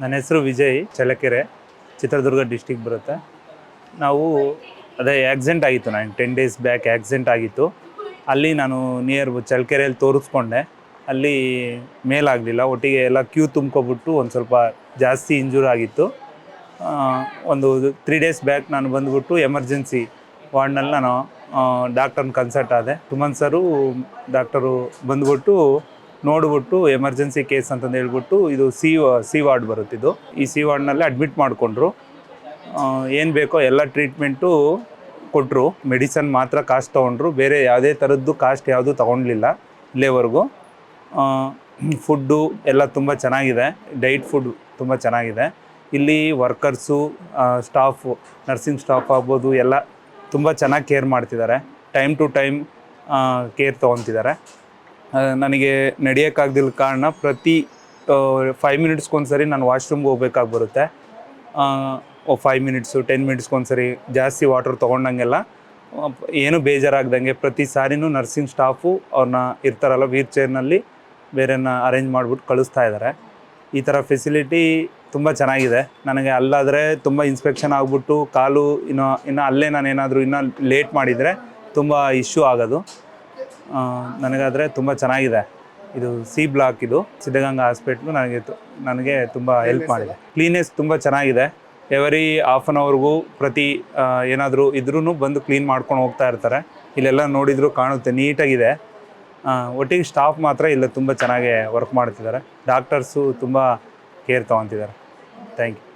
ನನ್ನ ಹೆಸರು ವಿಜಯ್ ಚಲಕೆರೆ ಚಿತ್ರದುರ್ಗ ಡಿಸ್ಟಿಕ್ ಬರುತ್ತೆ. ನಾವು ಅದೇ ಆಕ್ಸಿಡೆಂಟ್ ಆಗಿತ್ತು, ನಾನು ಟೆನ್ ಡೇಸ್ ಬ್ಯಾಕ್ ಆಕ್ಸಿಡೆಂಟ್ ಆಗಿತ್ತು. ಅಲ್ಲಿ ನಾನು ನಿಯರ್ ಚಳ್ಳಕೆರೆಯಲ್ಲಿ ತೋರಿಸ್ಕೊಂಡೆ. ಅಲ್ಲಿ ಮೇಲಾಗಲಿಲ್ಲ, ಒಟ್ಟಿಗೆ ಎಲ್ಲ ಕ್ಯೂ ತುಂಬ್ಕೊಬಿಟ್ಟು ಒಂದು ಸ್ವಲ್ಪ ಜಾಸ್ತಿ ಇಂಜೂರ್ ಆಗಿತ್ತು. ಒಂದು ತ್ರೀ ಡೇಸ್ ಬ್ಯಾಕ್ ನಾನು ಬಂದುಬಿಟ್ಟು ಎಮರ್ಜೆನ್ಸಿ ವಾರ್ಡ್ನಲ್ಲಿ ನಾನು ಡಾಕ್ಟರ್ನ ಕನ್ಸಲ್ಟ್ ಆದೆ. ತುಮನ್ ಸರು ಡಾಕ್ಟರು ಬಂದ್ಬಿಟ್ಟು ನೋಡ್ಬಿಟ್ಟು ಎಮರ್ಜೆನ್ಸಿ ಕೇಸ್ ಅಂತಂದು ಹೇಳ್ಬಿಟ್ಟು ಇದು ಸಿ ಸಿ ವಾರ್ಡ್ ಬರುತ್ತಿದ್ದು ಈ ಸಿ ವಾರ್ಡ್ನಲ್ಲಿ ಅಡ್ಮಿಟ್ ಮಾಡಿಕೊಂಡ್ರು. ಏನು ಬೇಕೋ ಎಲ್ಲ ಟ್ರೀಟ್ಮೆಂಟು ಕೊಟ್ಟರು ಮೆಡಿಸನ್ ಮಾತ್ರ ಕಾಸ್ಟ್ ತೊಗೊಂಡ್ರು. ಬೇರೆ ಯಾವುದೇ ಥರದ್ದು ಕಾಸ್ಟ್ ಯಾವುದೂ ತೊಗೊಂಡ್ಲಿಲ್ಲ ಇಲ್ಲೇವರೆಗೂ. ಫುಡ್ಡು ಎಲ್ಲ ತುಂಬ ಚೆನ್ನಾಗಿದೆ. ಡೈಟ್ ಫುಡ್ ತುಂಬ ಚೆನ್ನಾಗಿದೆ. ಇಲ್ಲಿ ವರ್ಕರ್ಸು ಸ್ಟಾಫು, ನರ್ಸಿಂಗ್ ಸ್ಟಾಫ್ ಆಗ್ಬೋದು, ಎಲ್ಲ ತುಂಬ ಚೆನ್ನಾಗಿ ಕೇರ್ ಮಾಡ್ತಿದ್ದಾರೆ. ಟೈಮ್ ಟು ಟೈಮ್ ಕೇರ್ ತೊಗೊತಿದ್ದಾರೆ. ನನಗೆ ನಡೆಯೋಕ್ಕಾಗ್ದಿಲ್ಲ ಕಾರಣ ಪ್ರತಿ ಫೈವ್ ಮಿನಿಟ್ಸ್ಗೊಂದ್ಸರಿ ನಾನು ವಾಶ್ರೂಮ್ಗೆ ಹೋಗ್ಬೇಕಾಗಿ ಬರುತ್ತೆ. ಫೈವ್ ಮಿನಿಟ್ಸು ಟೆನ್ ಮಿನಿಟ್ಸ್ಗೊಂದ್ಸರಿ ಜಾಸ್ತಿ ವಾಟರ್ ತೊಗೊಂಡಂಗೆಲ್ಲ ಏನು ಬೇಜಾರಾಗ್ದಂಗೆ ಪ್ರತಿ ಸಾರಿನೂ ನರ್ಸಿಂಗ್ ಸ್ಟಾಫು ಅವ್ರನ್ನ ಇರ್ತಾರಲ್ಲ ವೀರ್ ಚೇರ್ನಲ್ಲಿ ಬೇರೆನ ಅರೇಂಜ್ ಮಾಡಿಬಿಟ್ಟು ಕಳಿಸ್ತಾ ಇದ್ದಾರೆ ಈ ಥರ ಫೆಸಿಲಿಟಿ ತುಂಬ ಚೆನ್ನಾಗಿದೆ. ನನಗೆ ಅಲ್ಲಾದರೆ ತುಂಬ ಇನ್ಸ್ಪೆಕ್ಷನ್ ಆಗಿಬಿಟ್ಟು ಕಾಲು ಇನ್ನು ಇನ್ನು ಅಲ್ಲೇ ನಾನು ಏನಾದರೂ ಇನ್ನೂ ಲೇಟ್ ಮಾಡಿದರೆ ತುಂಬ ಇಶ್ಯೂ ಆಗೋದು. ನನಗಾದರೆ ತುಂಬ ಚೆನ್ನಾಗಿದೆ. ಇದು ಸಿ ಬ್ಲಾಕ್ ಇದು. ಸಿದ್ಧಗಂಗಾ ಹಾಸ್ಪಿಟ್ಲು ನನಗೆ ನನಗೆ ತುಂಬ ಹೆಲ್ಪ್ ಮಾಡಿದೆ. ಕ್ಲೀನೆಸ್ ತುಂಬ ಚೆನ್ನಾಗಿದೆ. ಎವರಿ ಹಾಫ್ ಆನ್ ಅವರ್ಗೂ ಪ್ರತಿ ಏನಾದರೂ ಇದ್ರೂ ಬಂದು ಕ್ಲೀನ್ ಮಾಡ್ಕೊಂಡು ಹೋಗ್ತಾ ಇರ್ತಾರೆ. ಇಲ್ಲೆಲ್ಲ ನೋಡಿದ್ರು ಕಾಣುತ್ತೆ ನೀಟಾಗಿದೆ. ಒಟ್ಟಿಗೆ ಸ್ಟಾಫ್ ಮಾತ್ರ ಇಲ್ಲ ತುಂಬ ಚೆನ್ನಾಗಿ ವರ್ಕ್ ಮಾಡ್ತಿದ್ದಾರೆ. ಡಾಕ್ಟರ್ಸು ತುಂಬ ಕೇರ್ ತೊಗೊತಿದ್ದಾರೆ. Thank you